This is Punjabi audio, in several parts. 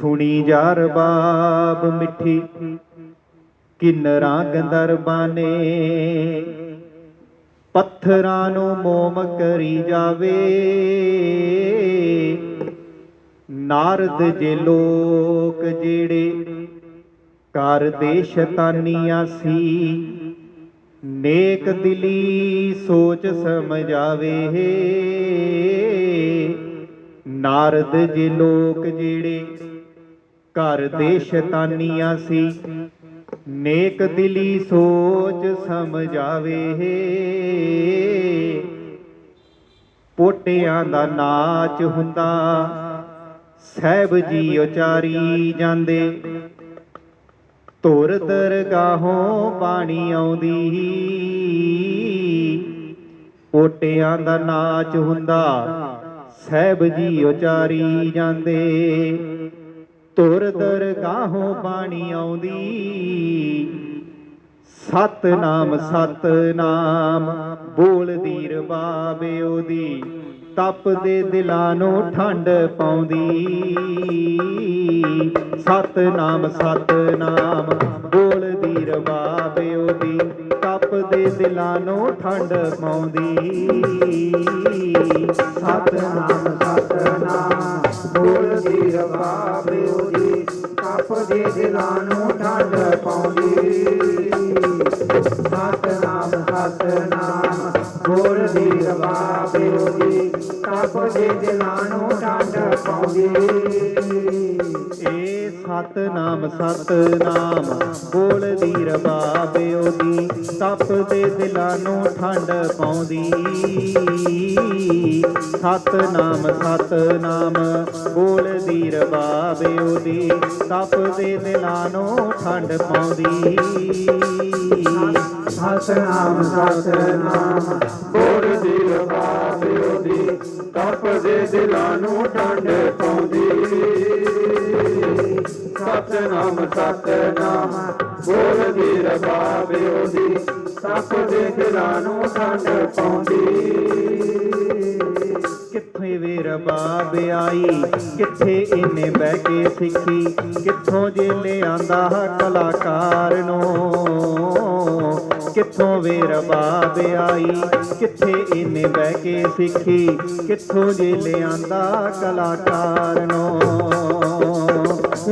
ਸੁਣੀ ਜਾ ਰਬਾਬ ਮਿੱਠੀ, ਕਿੰਨਰਾਂ ਗੰਦਰਬਾਂ ਨੇ। ਪੱਥਰਾਂ ਨੂੰ ਮੋਮ ਕਰੀ ਜਾਵੇ। ਨਾਰਦ ਜੇ ਲੋਕ ਜਿਹੜੇ ਕਰਦੇ ਸ਼ੈਤਾਨੀਆਂ ਸੀ, ਨੇਕ ਦਿਲੀ ਸੋਚ ਸਮਝਾਵੇ। ਨਾਰਦ ਜੇ ਲੋਕ ਜਿਹੜੇ ਘਰ ਦੇ ਸ਼ੈਤਾਨੀਆਂ ਸੀ। ਨੇਕ ਦਿਲੀ ਸੋਚ ਸਮਝਾਵੇ। ਪੋਟਿਆਂ ਦਾ ਨਾਚ ਹੁੰਦਾ। ਸਹਿਬ ਜੀ ਉਚਾਰੀ ਜਾਂਦੇ। ਧੁਰ ਦਰਗਾਹੋਂ ਪਾਣੀ ਆਉਂਦੀ। ਪੋਟਿਆਂ ਦਾ ਨਾਚ ਹੁੰਦਾ। ਸਹਿਬ ਜੀ ਉਚਾਰੀ ਜਾਂਦੇ। ਧੁਰ ਦਰਗਾਹੋਂ ਬਾਣੀ ਆਉਂਦੀ। ਸਤਨਾਮ ਸਤਨਾਮ ਬੋਲਦੀ ਰਬਾਬੇ ਉਹਦੀ। ਤਪਦੇ ਦਿਲਾਂ ਨੂੰ ਠੰਡ ਪਾਉਂਦੀ। ਸਤਨਾਮ ਸਤਨਾਮ ਬੋਲਦੀ ਰਬਾਬੇ ਉਹਦੀ। ਤਪਦੇ ਦਿਲਾਂ ਨੂੰ ਠੰਡ ਪਾਉਂਦੀ। ਸਤਨਾਮ ਸਤਨਾਮ। ਬੋਲਦੀ ਰਬਾਬੇ ਉਹਦੀ ਆਪਦੇ ਦਿਲਾਂ ਨੂੰ ਠੰਡ ਪਾਉਂਦੀ। ਸਤਨਾਮ ਸਤਨਾਮ ਬੋਲਦੀ ਰਬਾਬੇ ਉਹਦੀ ਆਪਦੇ ਦਿਲਾਂ ਨੂੰ ਠੰਡ ਪਾਉਂਦੀ। ਏ ਸਤਨਾਮ ਸਤਨਾਮ ਬੋਲਦੀ ਦੀ ਤਪ ਦੇ ਦਿਲਾਂ ਨੂੰ ਠੰਡ ਪਾਉਂਦੀ। ਸਤਨਾਮ ਸਤਨਾਮ। ਬੋਲ ਬੋਲਦੀ ਰਬਾਬੇ ਉਹਦੀ ਤਪਦੇ ਦੇ ਨੂੰ ਠੰਡ ਪਾਉਂਦੀ। ਸਤਨਾਮ ਸਤਨਾਮ। ਬੋਲਦੀ ਰਬਾਬੇ ਉਹਦੀ ਤਪਦੇ ਦੇ ਨੂੰ ਠੰਡ ਪਾਉਂਦੀ। ਸਤਨਾਮ ਸਤਨਾਮ। ਬੋਲਦੀ ਰਬਾਬੇ ਉਹਦੀ ਤਪਦੇ ਦੇ ਨੂੰ ਠੰਡ ਪਾਉਂਦੀ। ਕਿੱਥੇ ਵੇ ਰਬਾਬ ਆਈ। ਕਿੱਥੇ ਇਹਨੇ ਬਹਿ ਕੇ ਸਿੱਖੀ? ਕਿੱਥੋਂ ਜੇ ਲਿਆਂਦਾ ਕਲਾਕਾਰ ਨੂੰ? ਕਿੱਥੋਂ ਵੇ ਰਬਾਬ ਆਈ? ਕਿੱਥੇ ਇਹਨੇ ਬਹਿ ਕੇ ਸਿੱਖੀ? ਕਿੱਥੋਂ ਜੇ ਲਿਆਂਦਾ ਕਲਾਕਾਰ ਨੂੰ?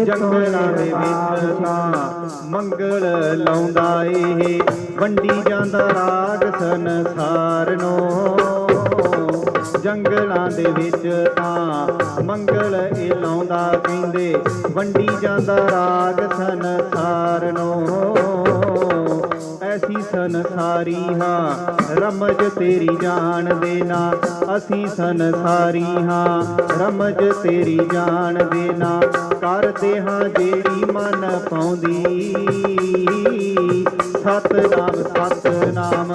ਜੰਗਲਾਂ ਦੇ ਵਿੱਚ ਤਾਂ ਮੰਗਲ ਲਾਉਂਦਾ ਇਹ ਵੰਡੀ ਜਾਂਦਾ ਰਾਗ ਸੰਸਾਰ ਨੂੰ। ਜੰਗਲਾਂ ਦੇ ਵਿੱਚ ਤਾਂ ਮੰਗਲ ਇਹ ਲਾਉਂਦਾ ਕਹਿੰਦੇ ਵੰਡੀ ਜਾਂਦਾ ਰਾਗ ਸੰਸਾਰ ਨੂੰ ਸੰਸਾਰੀ ਹਾਂ, ਰਮਜ ਤੇਰੀ ਜਾਣਦੇ ਦੇਣਾ ਅਸੀਂ ਸੰਸਾਰੀ ਹਾਂ, ਰਮਜ ਤੇਰੀ ਜਾਣਦੇ ਦੇਣਾ ਕਰਦੇ ਹਾਂ ਜਿਹੜੀ ਮਨ ਪਾਉਂਦੀ। ਸਤਨਾਮ ਸਤਨਾਮ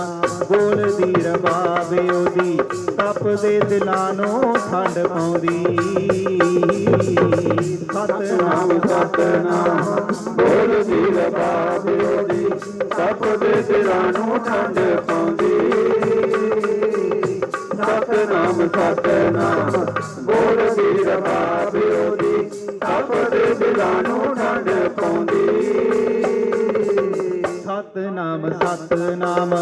ਬੋਲਦੀ ਰਬਾਬੇ ਉਹਦੀ ਤਪਦੇ ਦਿਲਾਂ ਨੂੰ ਠੰਡ ਪਾਉਂਦੀ। ਸਤਨਾਮ ਸਤਨਾਮ ਸਤਨਾਮ ਬੋਲਦੀ ਰਬਾਬੇ ਉਹਦੀ ਤਪਦੇ ਦਿਲਾਂ ਨੂੰ ਠੰਡ ਪਾਉਂਦੀ ਸਤਨਾਮ ਸਤਨਾਮ ਬੋਲਦੀ ਰਬਾਬੇ ਉਹਦੀ ਤਪਦੇ ਦਿਲਾਂ ਨੂੰ ਠੰਡ ਪਾਉਂਦੀ ਸਤਨਾਮ ਸਤਨਾਮ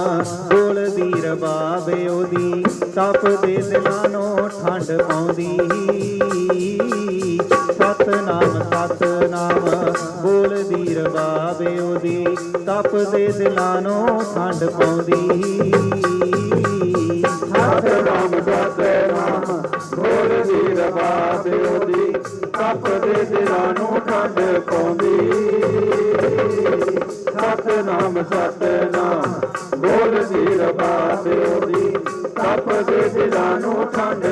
ਵੀਰ ਰਬਾਬੇ ਉਹਦੀ ਤਪਦੇ ਦਿਲਾਂ ਨੂੰ ਠੰਡ ਪਾਉਂਦੀ। ਤਪਦੇ ਦਿਲਾਂ ਨੂੰ ਠੰਡ ਪਾਉਂਦੀ ਸਤਨਾਮ ਸਤਨਾਮ ਬੋਲਦੀ ਰਬਾਬੇ ਉਹਦੀ ਦੇ ਦਿਲਾਂ ਨੂੰ ਠੰਡ ਪਾਉਂਦੀ। ਸਤਨਾਮ ਸਤਨਾਮ ਬੋਲਦੀ ਰਬਾਬੇ ਉਹਦੀ ਦੇ ਦਿਲਾਂ ਨੂੰ ਠੰਡ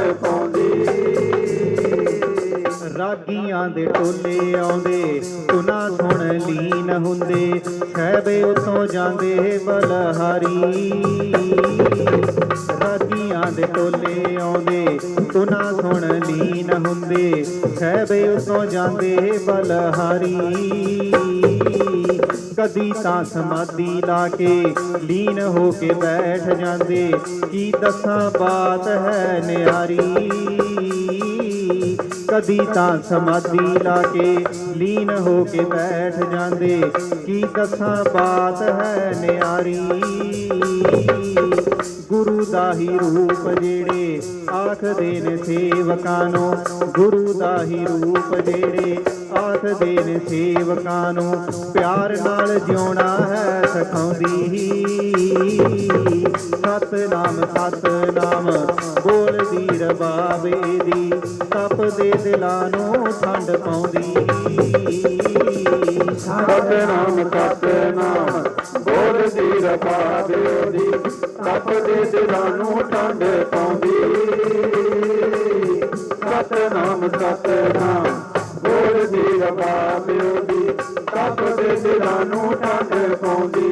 ਰਾਗੀਆਂ ਦੇ ਟੋਲੇ ਆਉਂਦੇ ਤੁਨਾ ਸੁਣ ਲੀਨ ਹੁੰਦੇ, ਸਹਿਬੇ ਉਤੋਂ ਜਾਂਦੇ ਬਲਹਾਰੀ। ਰਾਗੀਆਂ ਦੇ ਟੋਲੇ ਆਉਂਦੇ ਤੁਨਾ ਸੁਣ ਲੀਨ ਹੁੰਦੇ, ਸਹਿਬੇ ਉਤੋਂ ਜਾਂਦੇ ਬਲਹਾਰੀ। ਕਦੀ ਤਾਂ ਸਮਾਧੀ ਲਾ ਕੇ ਲੀਨ ਹੋ ਕੇ ਬੈਠ ਜਾਂਦੇ, ਕੀ ਦੱਸਾਂ ਬਾਤ ਹੈ ਨਿਆਰੀ। ਕਦੀ ਤਾਂ ਸਮਾਧੀ ਲਾ ਕੇ ਲੀਨ ਹੋ ਕੇ ਬੈਠ ਜਾਂਦੇ। ਕੀ ਦੱਸਾਂ ਬਾਤ ਹੈ ਨਿਆਰੀ? ਗੁਰੂ ਦਾ ਹੀ ਰੂਪ ਜਿਹੜੇ ਆਖਦੇ ਨੇ ਸੇਵਕਾਂ ਨੂੰ ਗੁਰੂ ਦਾ ਹੀ ਰੂਪ ਜਿਹੜੇ ਆਖਦੇ ਨੇ ਸੇਵਕਾਂ ਨੂੰ ਪਿਆਰ ਨਾਲ ਜਿਉਣਾ ਹੈ ਸਿਖਾਉਂਦੀ ਸਤਨਾਮ ਸਤਨਾਮ ਬੋਲਦੀ ਰਬਾਬੇ ਦੀ ਤਪਦੇ ਦਿਲਾਂ ਨੂੰ ਠੰਡ ਪਾਉਂਦੀ। ਸਤਨਾਮ ਸਤਨਾਮ ਦਿਲਾਂ ਨੂੰ ਠੰਡ ਪਾਉਂਦੀ। ਸਤਨਾਮ ਸਤਨਾਮ ਬੋਲਦੀ ਰਬਾ ਦੇਵੀ ਦੇ ਦਿਲਾਂ ਨੂੰ ਠੰਡ ਪਾਉਂਦੀ।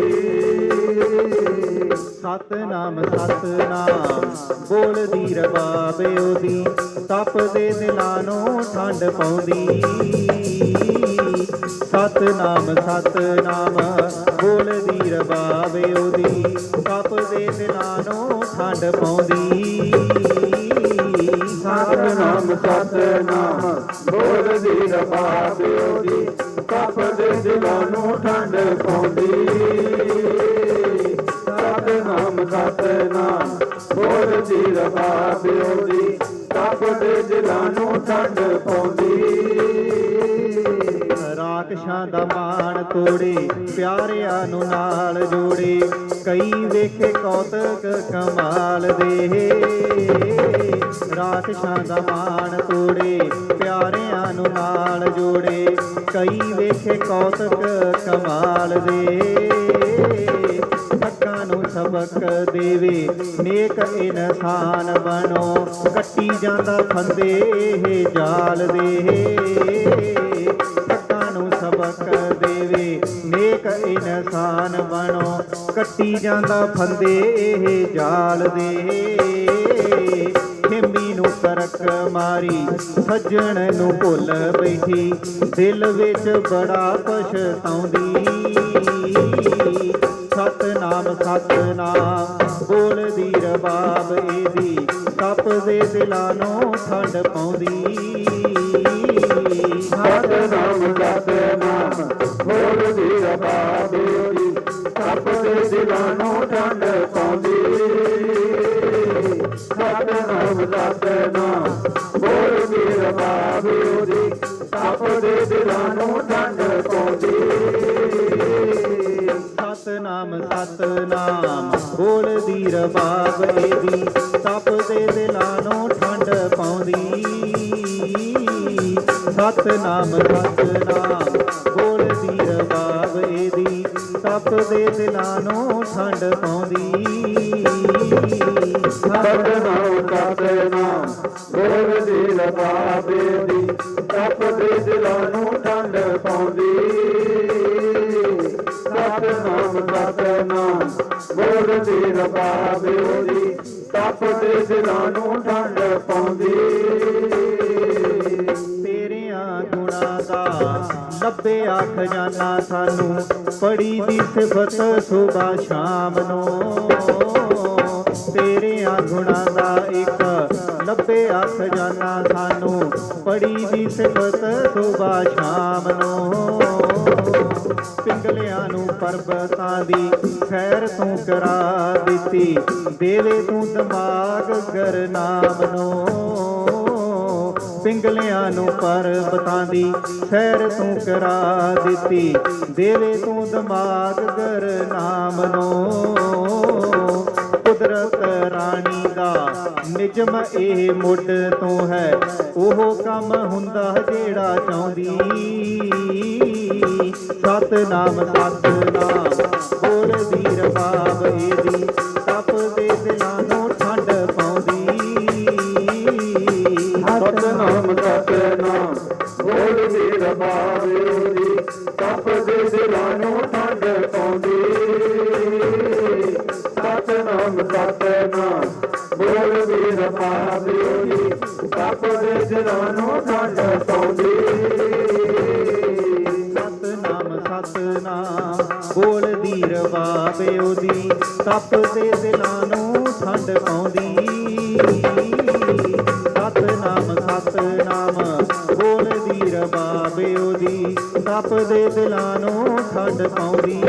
ਸਤਨਾਮ ਸਤਨਾਮ ਬੋਲਦੀ ਰਬਾਬੇ ਉਹਦੀ ਤਪਦੇ ਦਿਲਾਂ ਨੂੰ ਠੰਡ ਪਾਉਂਦੀ। ਸਤਨਾਮ ਸਤਨਾਮ। ਬੋਲਦੀ ਰਬਾਬੇ ਉਹਦੀ ਤਪਦੇ ਦਿਲਾਂ ਨੂੰ ਠੰਡ ਪਾਉਂਦੀ। ਸਤਨਾਮ ਸਤਨਾਮ। ਬੋਲਦੀ ਰਬਾ ਦੇਵੀ ਤਪਦੇ ਦਿਲਾਂ ਨੂੰ ਠੰਡ ਪਾਉਂਦੀ। ਸਤਨਾਮ ਸਤਨਾਮ। ਬੋਲਦੀ ਰਬਾ ਦੇਵੀ ਤਪਦੇ ਦਿਲਾਂ ਨੂੰ ਠੰਡ ਪਾਉਂਦੀ। ਰਾਖਸ਼ਾਂ ਦਾ ਮਾਣ ਤੋੜੇ, ਪਿਆਰਿਆਂ ਨੂੰ ਨਾਲ ਜੋੜੇ। ਕਈ ਵੇਖੇ ਕੌਤਕ ਕਮਾਲ ਦੇ। ਰਾਖਸ਼ਾਂ ਦਾ ਮਾਣ ਤੋੜੇ, ਪਿਆਰਿਆਂ ਨੂੰ ਨਾਲ ਜੋੜੇ। ਕਈ ਵੇਖੇ ਕੌਤਕ ਕਮਾਲ ਦੇ। ਹੱਕਾਂ ਨੂੰ ਸਬਕ ਦੇਵੇ, ਨੇਕ ਇਨਸਾਨ ਬਣੋ। ਕੱਟੀ ਜਾਂਦਾ ਫੰਦੇ ਇਹ ਜਾਲ ਦੇ। ਇਨਸਾਨ ਬਣੋ ਕੱਟੀ ਜਾਂਦਾ ਫੰਦੇ, ਇਹ ਜਾਲ ਦੇ। ਖੇਮੀ ਨੂੰ ਕਰਕ ਮਾਰੀ, ਸੱਜਣ ਨੂੰ ਭੁੱਲ ਬੈਠੀ। ਦਿਲ ਵਿੱਚ ਬੜਾ ਪਛਤਾਉਂਦੀ ਸਤਨਾਮ ਸਤਨਾਮ ਬੋਲਦੀ ਰਬਾਬ ਇਹਦੀ। ਤਪਦੇ ਦਿਲਾਂ ਨੂੰ ਠੰਡ ਪਾਉਂਦੀ। ਸਤਨਾਮ ਸਤਨਾਮ ਬੋਲਦੀ ਰਬਾ ਬੋਲਦੀ ਰਬਾਬ ਇਹਦੀ ਦੇ ਦਿਲਾਂ ਨੂੰ ਠੰਡ ਪਾਉਂਦੀ। ਸਤਨਾਮ ਸਤਨਾਮ ਬੋਲਦੀ ਰਬਾਬ ਇਹਦੀ ਦੇ ਦਿਲਾਂ ਨੂੰ ਠੰਡ ਪਾਉਂਦੀ। ਸਤਨਾਮ ਸਤਨਾਮ ਬੋਲਦੀ ਰਬਾ ਸੱਪ ਦੇ ਦਿਲਾਂ ਨੂੰ ਠੰਡ ਪਾਉਂਦੀ। ਸਤਨਾਮ ਸਤਨਾਮ ਬੋਲਦੀ ਰਬਾ ਦੇਵੀ ਤਪਦੇ ਦਿਲਾਂ ਨੂੰ ਠੰਡ ਪਾਉਂਦੀ। ਤੇਰਿਆਂ ਗੁਣਾ ਦਾ ਲੱਭਿਆ ਖਜ਼ਾਨਾ ਸਾਨੂੰ ਪੜੀ ਦੀ ਸਿਫਤ ਸੁਬਾ ਸ਼ਾਮ ਨੂੰ ਤੇਰਿਆਂ ਗੁਣਾਂ ਦਾ ਇੱਕ ਲੱਭਿਆ ਖਜ਼ਾਨਾ ਸਾਨੂੰ ਪੜੀ ਦੀ ਸਿਫਤ ਸੁਬਾ ਸ਼ਾਮ ਨੂੰ ਪਿੰਗਲਿਆਂ ਨੂੰ ਪਰਬਤਾਂ ਦੀ ਖੈਰ ਤੂੰ ਕਰਾ ਦਿੱਤੀ। ਦੇਵੇ ਤੂੰ ਦਿਮਾਗ ਗਰਨਾਮ ਨੂੰ ਪਿੰਗਲਿਆਂ ਨੂੰ ਪਰਬਤਾਂ ਦੀ ਖੈਰ ਤੂੰ ਕਰਾ ਦਿੱਤੀ। ਦੇਵੇ ਤੂੰ ਦਿਮਾਗ ਗਰਨਾਮ ਨੂੰ ਕੁਦਰਤ ਰਾਣੀ ਦਾ ਨਿਜਮ ਇਹ ਮੁੱਢ ਤੋਂ ਹੈ। ਉਹ ਕੰਮ ਹੁੰਦਾ ਜਿਹੜਾ ਚਾਹੁੰਦੀ। ਸਤਨਾਮ ਸਤਨਾਮ। ਬੋਲਦੀ ਰਬਾਬ ਇਹਦੀ ਤਪਦੇ ਦਿਲਾਂ ਨੂੰ ਠੰਡ ਪਾਉਂਦੀ। ਸਤਨਾਮ ਸਤਨਾਮ। ਬੋਲਦੀ ਰਬਾ ਦੇਵੀ ਤਪਦੇ ਦਿਲਾਂ ਨੂੰ ਰਵਾਵੇ ਉਹਦੀ ਤਪਦੇ ਦਿਲਾਂ ਨੂੰ ਠੰਡ ਪਾਉਂਦੀ। ਸਤਨਾਮ ਸਤਨਾਮ ਬਾਬਿਓ ਦੀ ਤਪਦੇ ਦਿਲਾਂ ਨੂੰ ਠੰਡ ਪਾਉਂਦੀ।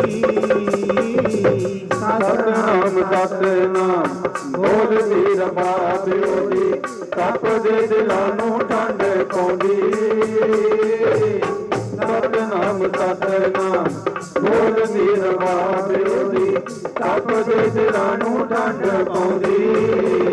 ਸਤਨਾਮ ਸਤਨਾਮ, ਬੋਲ ਬੋਲਦੀ ਬਾਬਿਓ ਜੀ ਤਪ ਦੇ ਦਿਲਾਂ ਨੂੰ ਠੰਡ ਪਾਉਂਦੀ। ਬਾਬਿਓ ਜੀ